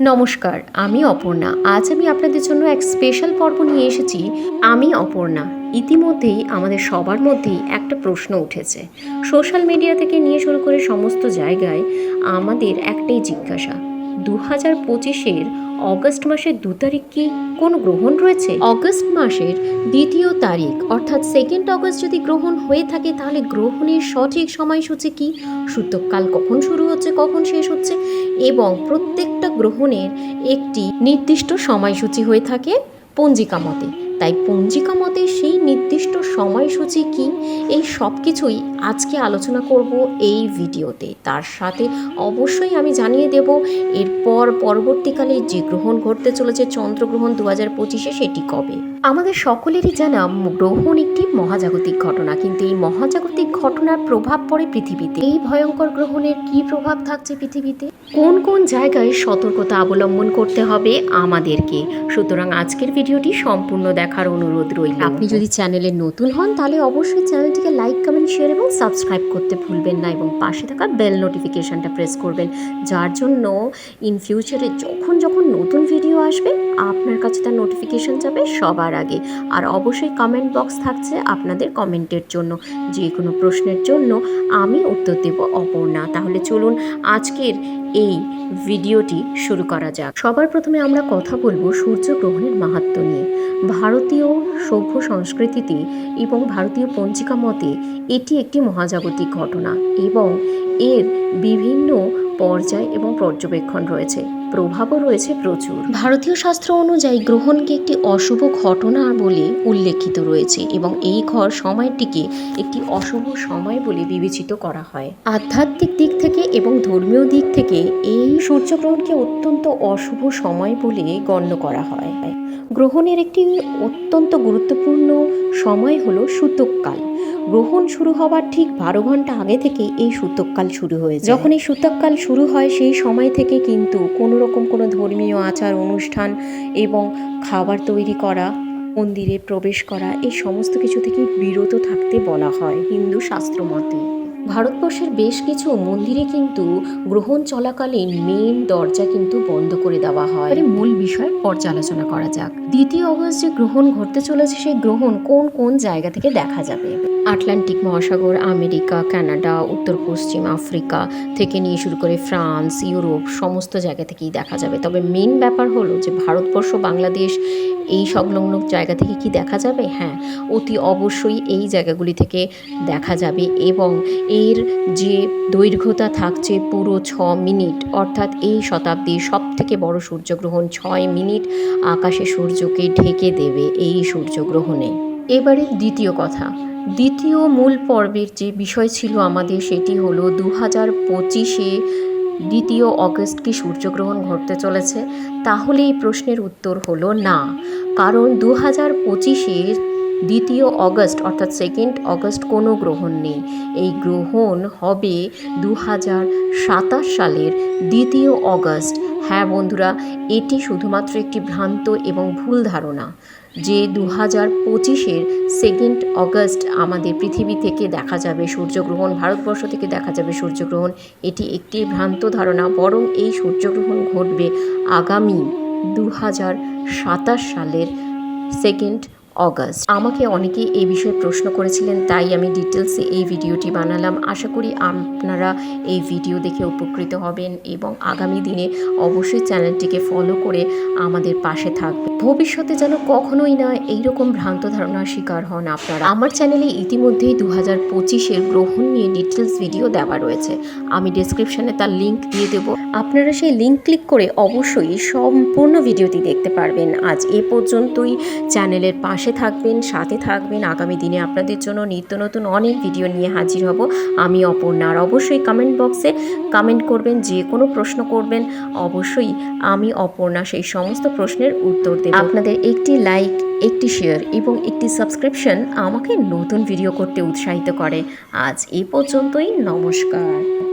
নমস্কার, আমি অপর্ণা। আজ আমি আপনাদের জন্য এক স্পেশাল পর্ব নিয়ে এসেছি। আমি অপর্ণা। ইতিমধ্যেই আমাদের সবার মধ্যেই একটা প্রশ্ন উঠেছে। সোশ্যাল মিডিয়া থেকে নিয়ে শুরু করে সমস্ত জায়গায় আমাদের একটাই জিজ্ঞাসা দু হাজার পঁচিশের অগস্ট মাসের দু তারিখ কি কোনো গ্রহণ রয়েছে? অগস্ট মাসের দ্বিতীয় তারিখ, অর্থাৎ সেকেন্ড অগস্ট যদি গ্রহণ হয়ে থাকে, তাহলে গ্রহণের সঠিক সময়সূচি কি? সূতককাল কখন শুরু হচ্ছে, কখন শেষ হচ্ছে? এবং প্রত্যেকটা গ্রহণের একটি নির্দিষ্ট সময়সূচি হয়ে থাকে পঞ্জিকা মতে। তাই পঞ্জিকা মতে সেই নির্দিষ্ট সময়সূচি কি? এই সব কিছুই আজকে আলোচনা করব এই ভিডিওতে। তার সাথে অবশ্যই আমি জানিয়ে দেব, এরপর পরবর্তীকালে যে গ্রহণ ঘটতে চলেছে চন্দ্রগ্রহণ দু হাজার পঁচিশে সেটি কবে? আমাদের সকলেরই জানা গ্রহণ একটি মহাজাগতিক ঘটনা, কিন্তু এই মহাজাগতিক ঘটনার প্রভাব পড়ে পৃথিবীতে। এই ভয়ঙ্কর গ্রহণের কি প্রভাব থাকছে পৃথিবীতে? কোন কোন জায়গায় সতর্কতা অবলম্বন করতে হবে আমাদেরকে? সুতরাং আজকের ভিডিওটি সম্পূর্ণ দেখার অনুরোধ রইল। আপনি যদি চ্যানেলে নতুন হন, তাহলে অবশ্যই চ্যানেলটিকে লাইক, কমেন্ট, শেয়ার এবং সাবস্ক্রাইব করতে ভুলবেন না এবং পাশে থাকা বেল নোটিফিকেশানটা প্রেস করবেন। যার জন্য ইন ফিউচারে যখন যখন নতুন ভিডিও আসবে, আপনার কাছে তার নোটিফিকেশন যাবে সবার আগে। আর অবশ্যই কমেন্ট বক্স থাকছে আপনাদের কমেন্টের জন্য। যে কোনো প্রশ্নের জন্য আমি উত্তর দেব অপর্ণা। তাহলে চলুন আজকের এই ভিডিওটি শুরু করা যাক। সবার প্রথমে আমরা কথা বলব সূর্যগ্রহণের মাহাত্ম্য নিয়ে। ভারতীয় সভ্য সংস্কৃতিতে এবং ভারতীয় পঞ্জিকা মতে এটি একটি মহাজাগতিক ঘটনা এবং এর বিভিন্ন পর্যায় এবং পর্যবেক্ষণ রয়েছে। প্রভাবও রয়েছে প্রচুর। ভারতীয় শাস্ত্র অনুযায়ী গ্রহণকে একটি অশুভ ঘটনা বলে উল্লেখিত রয়েছে এবং এই ঘর সময়টিকে একটি অশুভ সময় বলে বিবেচিত করা হয়। আধ্যাত্মিক দিক থেকে এবং ধর্মীয় দিক থেকে এই সূর্যগ্রহণকে অত্যন্ত অশুভ সময় বলে গণ্য করা হয়। গ্রহণের একটি অত্যন্ত গুরুত্বপূর্ণ সময় হলো সূতককাল। গ্রহণ শুরু হওয়ার ঠিক বারো ঘণ্টা আগে থেকে এই সূতককাল শুরু হয়ে যখন এই সূতককাল শুরু হয়, সেই সময় থেকে কিন্তু কোনো রকম কোনো ধর্মীয় আচার, অনুষ্ঠান এবং খাবার তৈরি করা, মন্দিরে প্রবেশ করা, এই সমস্ত কিছু থেকে বিরত থাকতে বলা হয় হিন্দু শাস্ত্র মতে। ভারতবর্ষের বেশ কিছু মন্দিরে কিন্তু গ্রহণ চলাকালীন মেন দরজা কিন্তু বন্ধ করে দেওয়া হয়। মূল বিষয় পর্যালোচনা করা যাক। দ্বিতীয় অগস্ট যে গ্রহণ ঘটতে চলেছে, সেই গ্রহণ কোন কোন জায়গা থেকে দেখা যাবে? আটলান্টিক মহাসাগর, আমেরিকা, কানাডা, উত্তর পশ্চিম আফ্রিকা থেকে নিয়ে শুরু করে ফ্রান্স, ইউরোপ, সমস্ত জায়গা থেকেই দেখা যাবে। তবে মেন ব্যাপার হলো যে ভারতবর্ষ, বাংলাদেশ এই সংলগ্ন জায়গা থেকে কি দেখা যাবে? হ্যাঁ অতি অবশ্যই এই জায়গাগুলি থেকে দেখা যাবে এবং এর যে দৈর্ঘ্যতা থাকছে পুরো ছ মিনিট, অর্থাৎ এই শতাব্দীর সব থেকে বড় সূর্যগ্রহণ ছয় মিনিট আকাশে সূর্যকে ঢেকে দেবে এই সূর্যগ্রহণে। এবারে দ্বিতীয় কথা। দ্বিতীয় মূল পর্বের যে বিষয় ছিল আমাদের, সেটি হলো দু হাজার পঁচিশে দ্বিতীয় অগস্ট কি সূর্যগ্রহণ ঘটতে চলেছে। তাহলে এই প্রশ্নের উত্তর হলো না। কারণ দু হাজার পঁচিশের দ্বিতীয় অগস্ট, অর্থাৎ সেকেন্ড অগস্ট কোনো গ্রহণ নেই। এই গ্রহণ হবে দু হাজার সাতাশ সালের দ্বিতীয় অগস্ট। হ্যাঁ বন্ধুরা, এটি শুধুমাত্র একটি ভ্রান্ত এবং ভুল ধারণা যে দু হাজার পঁচিশের সেকেন্ড অগস্ট আমাদের পৃথিবী থেকে দেখা যাবে সূর্যগ্রহণ, ভারতবর্ষ থেকে দেখা যাবে সূর্যগ্রহণ। এটি একটি ভ্রান্ত ধারণা, বরং এই সূর্যগ্রহণ ঘটবে আগামী দু হাজার সাতাশ সালের সেকেন্ড অগস্ট। আমাকে অনেকেই এই বিষয়ে প্রশ্ন করেছিলেন, তাই আমি ডিটেলসে এই ভিডিওটি বানালাম। আশা করি আপনারা এই ভিডিও দেখে উপকৃত হবেন এবং আগামী দিনে অবশ্যই চ্যানেলটিকে ফলো করে আমাদের পাশে থাকবেন। ভবিষ্যতে যেন কখনোই না এইরকম ভ্রান্ত ধারণার শিকার হন আপনারা। আমার চ্যানেলে ইতিমধ্যেই দু হাজার পঁচিশের গ্রহণ নিয়ে ডিটেলস ভিডিও দেওয়া রয়েছে। আমি ডিসক্রিপশানে তার লিঙ্ক দিয়ে দেবো। আপনারা সেই লিঙ্ক ক্লিক করে অবশ্যই সম্পূর্ণ ভিডিওটি দেখতে পারবেন। আজ এ পর্যন্তই। চ্যানেলের পাশে থাকবেন, সাথে থাকবেন। আগামী দিনে আপনাদের জন্য নিত্য নতুন অনেক ভিডিও নিয়ে হাজির হব। আমি অপর্ণা, আর অবশ্যই কমেন্ট বক্সে কমেন্ট করবেন, যে কোনো প্রশ্ন করবেন, অবশ্যই আমি, অপর্ণা, সেই সমস্ত প্রশ্নের উত্তর দেব। আপনাদের একটি লাইক একটি শেয়ার এবং একটি সাবস্ক্রিপশন আমাকে নতুন ভিডিও করতে উৎসাহিত করে। আজ এই পর্যন্তই। নমস্কার।